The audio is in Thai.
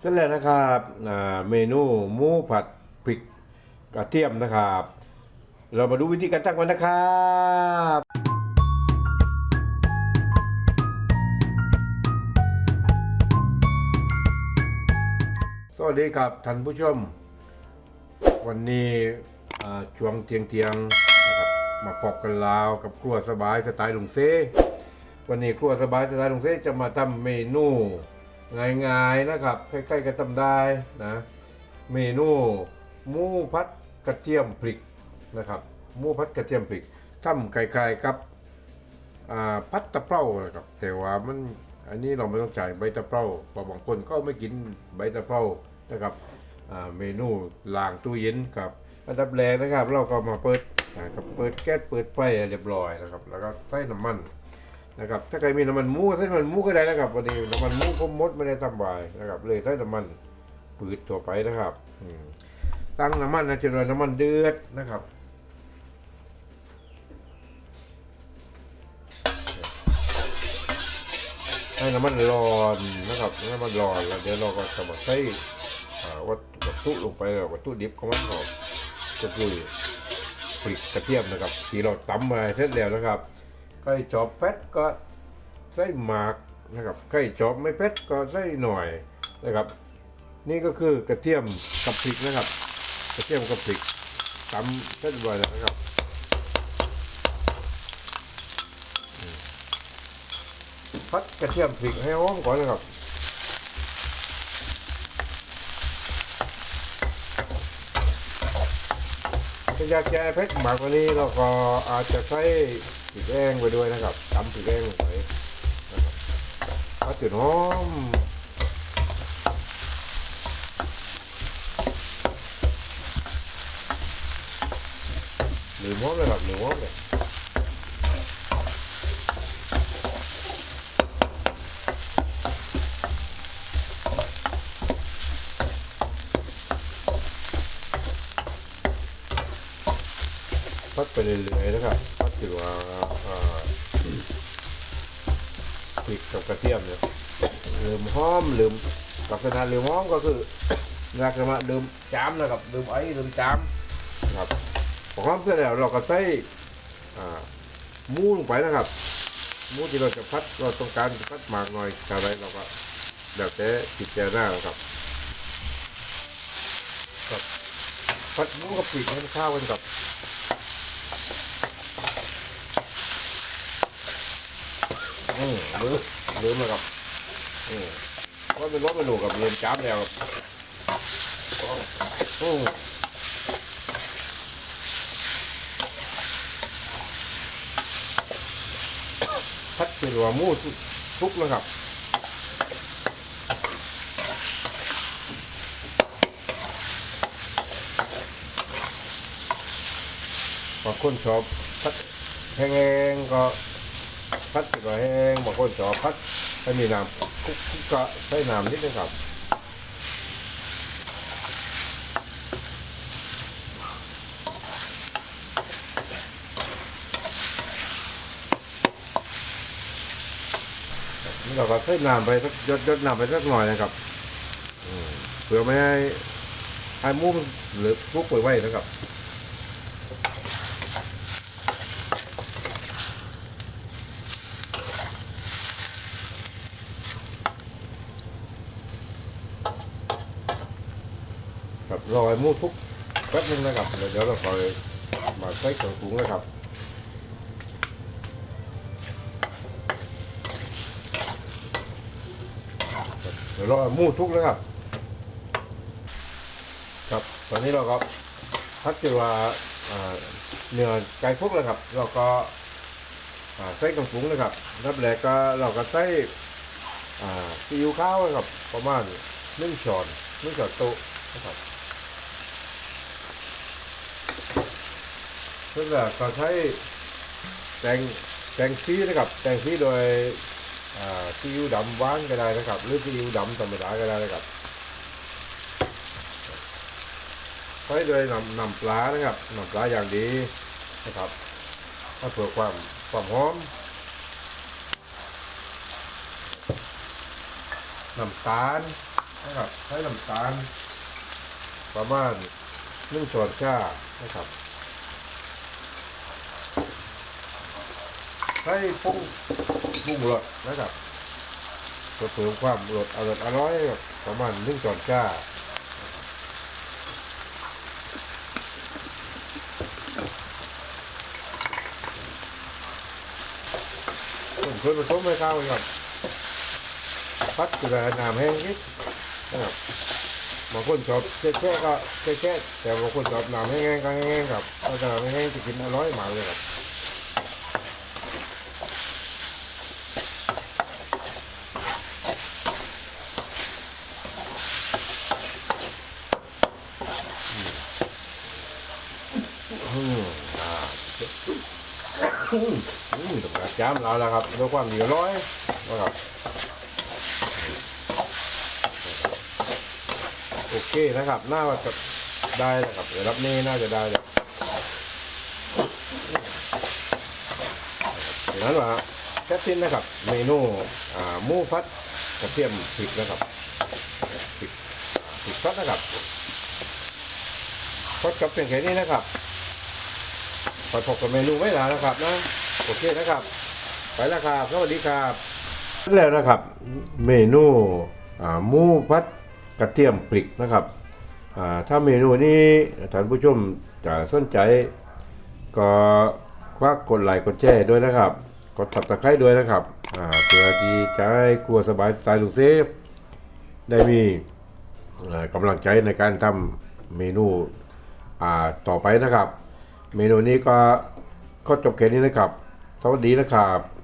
เสร็จแล้วนะครับเมนูหมูผัดพริกกระเทียมนะครับ เรามาดูวิธีการตั้งกันนะครับสวัสดีครับท่านผู้ชม วันนี้ช่วงเที่ยงเที่ยงนะครับมาพบกันลาวกับครัวสบายสไตล์ลุงเซวันนี้ครัวสบายสไตล์ลุงเซจะมาทำเมนู ง่ายๆนะครับใกล้ๆกันทำได้นะเมนูหมูพัดกระเทียมพริกนะครับหมูพัดกระเทียมพริกทำไกลๆกับอ่าพัดตะเปรานะครับแต่ว่ามันอันนี้เราไม่ต้องจ่ายใบตะเปราเพราะบางคนก็ไม่กินใบตะเปรานะครับอ่าเมนูล้างตู้เย็นครับอันดับแรกนะครับ เราก็มาเปิดนะครับเปิดแก๊สเปิดไฟเรียบร้อยนะครับ แล้วก็ใส่น้ำมัน นะครับถ้าใครมีน้ำมันหมูก็ใส่น้ำมันหมูก็ได้นะครับวันนี้น้ำมันหมูผมมดไม่ได้ทำไว้นะครับเลยใส่น้ำมันปืดตัวไปนะครับตั้งน้ำมันนะจนว่าน้ำมันเดือดนะครับให้น้ำมันร้อนนะครับน้ำมันร้อนแล้วเดี๋ยวเราก็จะมาใส่วัตถุลงไปแล้ววัตถุดิบของมันก็ก็คือพริกกระเทียมนะครับที่เราตำมาเสร็จแล้วนะครับ ใครจอบเพชรก็ใส่หมากนะครับใครจอบไม่เพชรก็ใส่หน่อยนะครับ นี่ก็คือกระเทียมกับพริกนะครับ กระเทียมกับพริกตำเสร็จบ่อยแล้วนะครับพัดกระเทียมพริกให้หอมก่อนนะครับถ้าอยากจะให้เพชรมากกว่านี้เราก็อาจจะใช้ พริกแห้งไปด้วยนะครับตำพริกแห้งไปนะครับพัดหอมหรือหอมเลยครับหรือหอมเลยพัดไปเรื่อยๆนะครับ พัดถือว่าพริกกับกระเทียมเนี่ยลืมหอมลืมลักษณะลืมหอมก็คือลักษณะลืมจามนะครับลืมไอ้ลืมจามนะครับพอหอมเสร็จแล้วเราก็ใส่มูลงไปนะครับ มูที่เราจะพัดเราต้องการพัดมากหน่อยอะไรเราก็แล้วแต่จิตใจหน้านะครับครับพัดมูกับพริกให้ข้าวกันกับ อืม ลืมลืมแล้วครับอืมว่าเป็นรถเป็นหนูกับเรียนจ้ำแล้วครับอืมพัดเป็นหัวหมูทุกนะครับบางคนชอบพัดแห้งๆก็ พัดก็แห้งบางคนชอบพัดให้มีน้ำคุกคุกะใช้น้ำนิดนึงครับนี่เราก็ใช้น้ำไปสักยดยดน้ำไปสักหน่อยนะครับเพื่อไม่ให้ให้มุ้มหรือฟุกไปไว้นะครับ รอให้หมูทุกแป๊บนึงนะครับเดี๋ยวเราคอยมาใส่เครื่องปรุงนะครับเดี๋ยวรอให้หมูทุกนะครับ ครับตอนนี้เราก็พัดจนว่าอ่าเนื้อไก่ทุกแล้วครับ เราก็ใส่เครื่องปรุงนะครับรับแรกก็เราก็ใส่ซีอิ๊วขาวนะครับประมาณหนึ่งช้อนหนึ่งช้อนโต๊ะนะครับ เพื่อก็ใช้แตงแตงซีนะครับแตงซีโดยซีอิ๊วดำหวานก็ได้นะครับ หรือซีอิ๊วดำธรรมดาก็ได้นะครับใช้โดยนำนำปลานะครับนำปลาอย่างดีนะครับเพื่อความความหอมน้ำตาลนะครับใช้น้ำตาลประมาณหนึ่งช้อนชานะครับ ใช้ผงปรุงรสนะครับเพื่อเพิ่มความรสอร่อยอร่อยประมาณหนึ่งช้อนชาส่วนส่วนผสมไม่ข้าครับพัดกระน้ำแห้งนิดนะครับบางคนชอบแช่ๆก็แช่ๆแต่บางคนชอบน้ำแห้งๆก็แห้งๆครับถ้าน้ำแห้งจะกินอร่อยมากเลยครับอืม อืมอืมต้องการจ้ำเราแล้วครับด้วยความดีอร่อยนะครับโอเคนะครับน่าจะได้นะครับเดี๋ยวรับนี้น่าจะได้เลยอย่างนั้นว่าแค่ทิ้นนะครับ เมนูอ่าหมูพัดกระเทียมพริกนะครับพริกพริกพัดนะครับพัดก็จบเพียงแค่นี้นะครับ ไปพบกับเมนูไม่ลานะครับนะโอเคนะครับ ไปแล้วครับสวัสดีครับแล้วนะครับ เมนูหมูพัดกระเทียมพริกนะครับถ้าเมนูนี้ท่านผู้ชมจะสนใจ ก็ควักกดไลค์กดแชร์ด้วยนะครับ กดตับตะไคร้ด้วยนะครับเพื่อที่จะให้ครัวสบายสไตล์ลูกเซฟได้มีกำลังใจในการทำเมนูต่อไปนะครับ เมนูนี้ก็ก็จบแค่นี้นะครับ สวัสดีนะครับ